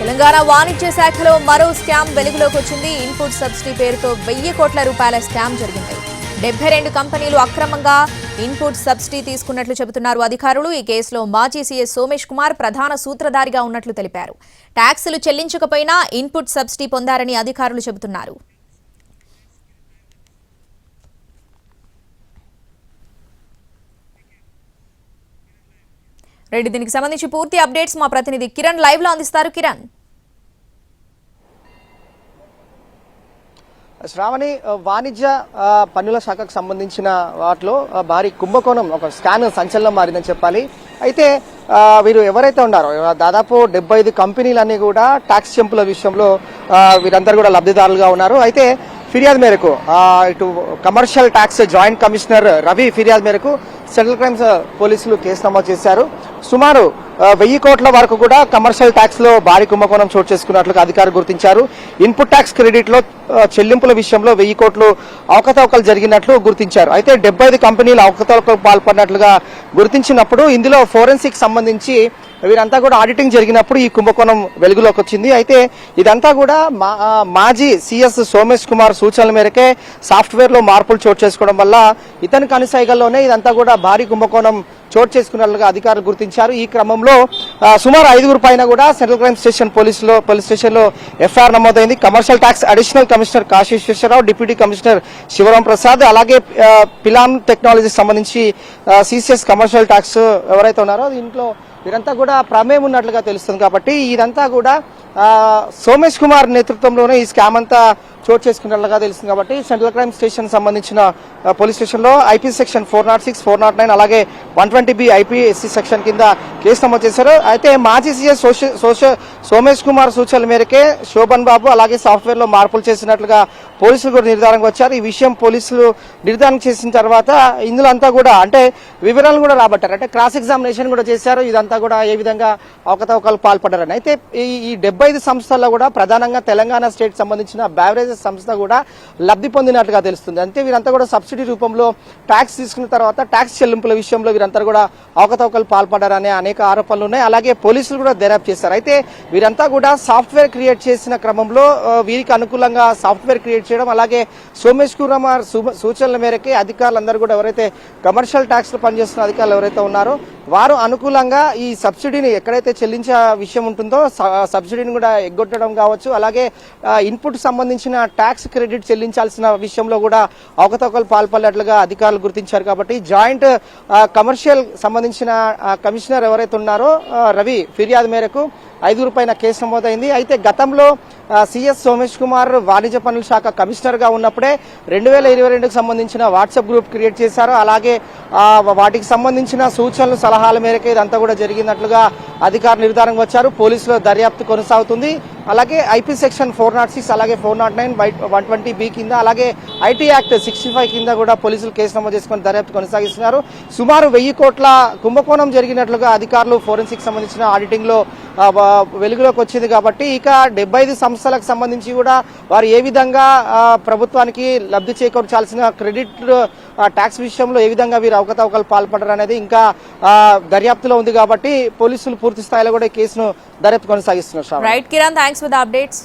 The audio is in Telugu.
తెలంగాణ వాణిజ్య శాఖలో మరో స్కామ్ వెలుగులోకి వచ్చింది. ఇన్పుట్ సబ్సిడీ పేరుతో వెయ్యి కోట్ల రూపాయల స్కామ్ జరిగింది. డెబ్బై రెండు కంపెనీలు అక్రమంగా ఇన్పుట్ సబ్సిడీ తీసుకున్నట్లు చెబుతున్నారు అధికారులు. ఈ కేసులో మాజీ సీఎస్ సోమేష్ కుమార్ ప్రధాన సూత్రధారిగా ఉన్నట్లు తెలిపారు. ట్యాక్సులు చెల్లించకపోయినా ఇన్పుట్ సబ్సిడీ పొందారని అధికారులు చెబుతున్నారు. రెడ్డి దీనికి సంబంధించి పూర్తి అప్డేట్స్ మా ప్రతినిధి కిరణ్ లైవ్లో అందిస్తారు. కిరణ్. శ్రావణి వాణిజ్య పన్నుల శాఖకు సంబంధించిన వాటిలో భారీ కుంభకోణం ఒక స్కాన్ సంచలనం మారిందని చెప్పాలి. అయితే వీరు ఎవరైతే ఉన్నారో దాదాపు డెబ్బై ఐదు కంపెనీలన్నీ కూడా ట్యాక్స్ చెంపుల విషయంలో వీరందరూ కూడా లబ్ధిదారులుగా ఉన్నారు. అయితే ఫిర్యాదు మేరకు ఇటు commercial tax joint commissioner Ravi ఫిర్యాదు మేరకు సెంట్రల్ క్రైమ్స్ పోలీసులు కేసు నమోదు చేశారు. సుమారు వెయ్యి కోట్ల వరకు కూడా కమర్షియల్ ట్యాక్స్లో భారీ కుంభకోణం చోటు చేసుకున్నట్లుగా అధికారులు గుర్తించారు. ఇన్పుట్ ట్యాక్స్ క్రెడిట్లో చెల్లింపుల విషయంలో వెయ్యి కోట్లు అవకతవకలు జరిగినట్లు గుర్తించారు. అయితే డెబ్బై ఐదు కంపెనీలు అవకతవకలు పాల్పడినట్లుగా గుర్తించినప్పుడు ఇందులో ఫోరెన్సిక్ సంబంధించి వీరంతా కూడా ఆడిటింగ్ జరిగినప్పుడు ఈ కుంభకోణం వెలుగులోకి వచ్చింది. అయితే ఇదంతా కూడా మా- మాజీ సిఎస్ సోమేష్ కుమార్ సూచనల మేరకే సాఫ్ట్వేర్లో మార్పులు చోటు చేసుకోవడం వల్ల ఇతని కనుసైగల్లోనే ఇదంతా కూడా భారీ కుంభకోణం చోటు చేసుకున్నట్లుగా అధికారులు గుర్తించారు. ఈ క్రమంలో సుమారు ఐదుగురు పైన కూడా సెంట్రల్ క్రైమ్ స్టేషన్ పోలీసులో పోలీస్ స్టేషన్లో ఎఫ్ఐఆర్ నమోదైంది. Commercial tax additional commissioner Kasiswararao deputy commissioner Shivaram Prasad అలాగే పిలాన్ టెక్నాలజీకి టెక్నాలజీ సంబంధించి సిసిఎస్ కమర్షియల్ ట్యాక్స్ ఎవరైతే ఉన్నారో దీంట్లో వీరంతా కూడా ప్రమేయం ఉన్నట్లుగా తెలుస్తుంది కాబట్టి ఇదంతా కూడా సోమేష్ కుమార్ నేతృత్వంలోనే ఈ స్కామ్ అంతా చోటు చేసుకున్నట్లుగా తెలుస్తుంది కాబట్టి సెంట్రల్ క్రైమ్ స్టేషన్ సంబంధించిన పోలీస్ స్టేషన్లో IP section four not six four not nine అలాగే one twenty B IPC section కింద కేసు నమోదు చేశారు. అయితే మాజీ సీఎస్ సోష- సోమేష్ కుమార్ సూచనల మేరకే శోభన్ బాబు అలాగే సాఫ్ట్వేర్లో మార్పులు చేసినట్లుగా పోలీసులు కూడా నిర్ధారణకు వచ్చారు. ఈ విషయం పోలీసులు నిర్ధారణ చేసిన తర్వాత ఇందులో అంతా కూడా అంటే వివరాలు కూడా రాబట్టారు. అంటే క్రాస్ ఎగ్జామినేషన్ కూడా చేశారు. ఇదంతా కూడా ఏ విధంగా అవకతవకాలు పాల్పడ్డారని. అయితే ఈ ఈ డెబ్బై ఐదు సంస్థల్లో కూడా ప్రధానంగా తెలంగాణ స్టేట్ సంబంధించిన బ్యావరేజెస్ సంస్థ కూడా లబ్ధి పొందినట్లుగా తెలుస్తుంది. అంటే వీరంతా కూడా సబ్సిడీ రూపంలో ట్యాక్స్ తీసుకున్న తర్వాత ట్యాక్స్ చెల్లింపుల విషయంలో వీరంతా కూడా అవకతవకలు పాల్పడ్డారనే అనేక ఆరోపణలు ఉన్నాయి. అలాగే పోలీసులు కూడా దర్యాప్తు చేశారు. అయితే వీరంతా కూడా సాఫ్ట్వేర్ క్రియేట్ చేసిన క్రమంలో వీరికి అనుకూలంగా సాఫ్ట్వేర్ క్రియేట్ చేయడం అలాగే సోమేష్ కుమార్ సు- సూచనల మేరకే అధికారులందరూ కూడా ఎవరైతే కమర్షియల్ ట్యాక్స్లో పనిచేస్తున్న అధికారులు ఎవరైతే ఉన్నారో వారు అనుకూలంగా ఈ సబ్సిడీని ఎక్కడైతే చెల్లించే విషయం ఉంటుందో సబ్సిడీని కూడా ఎగ్గొట్టడం కావచ్చు. అలాగే ఇన్పుట్ సంబంధించిన ట్యాక్స్ క్రెడిట్ చెల్లించాల్సిన విషయంలో కూడా అవకతవకలు పాల్పడినట్లుగా అధికారులు గుర్తించారు కాబట్టి జాయింట్ కమర్షియల్ సంబంధించిన కమిషనర్ ఎవరైతే ఉన్నారో రవి ఫిర్యాదు మేరకు ఐదుగురు పైన కేసు నమోదైంది. అయితే గతంలో సిఎస్ సోమేష్ కుమార్ వాణిజ్య పనుల శాఖ కమిషనర్గా ఉన్నప్పుడే రెండు వేల ఇరవై రెండుకు సంబంధించిన వాట్సాప్ గ్రూప్ క్రియేట్ చేశారు. అలాగే వాటికి సంబంధించిన సూచనలు సలహాల మేరకు ఇదంతా కూడా జరిగినట్లుగా అధికారులు నిర్ధారణకు వచ్చారు. పోలీసుల దర్యాప్తు కొనసాగుతుంది. అలాగే IP section four nought six అలాగే four nought nine one twenty B కింద అలాగే ఐటీ యాక్ట్ సిక్స్టీ ఫైవ్ కింద కూడా పోలీసులు కేసు నమోదు చేసుకుని దర్యాప్తు కొనసాగిస్తున్నారు. సుమారు వెయ్యి కోట్ల కుంభకోణం జరిగినట్లుగా అధికారులు ఫోరెన్సిక్ సంబంధించిన ఆడిటింగ్లో వెలుగులోకి వచ్చింది కాబట్టి ఇక డెబ్బై ఐదు సంస్థలకు సంబంధించి కూడా వారు ఏ విధంగా ప్రభుత్వానికి లబ్ధి చేకూర్చాల్సిన క్రెడిట్ ట్యాక్స్ విషయంలో ఏ విధంగా వీరు అవకతవకలు పాల్పడరు అనేది ఇంకా దర్యాప్తులో ఉంది కాబట్టి పోలీసులు పూర్తి స్థాయిలో కూడా కేసును దర్యాప్తు కొనసాగిస్తున్నారు right Kiran thanks for the updates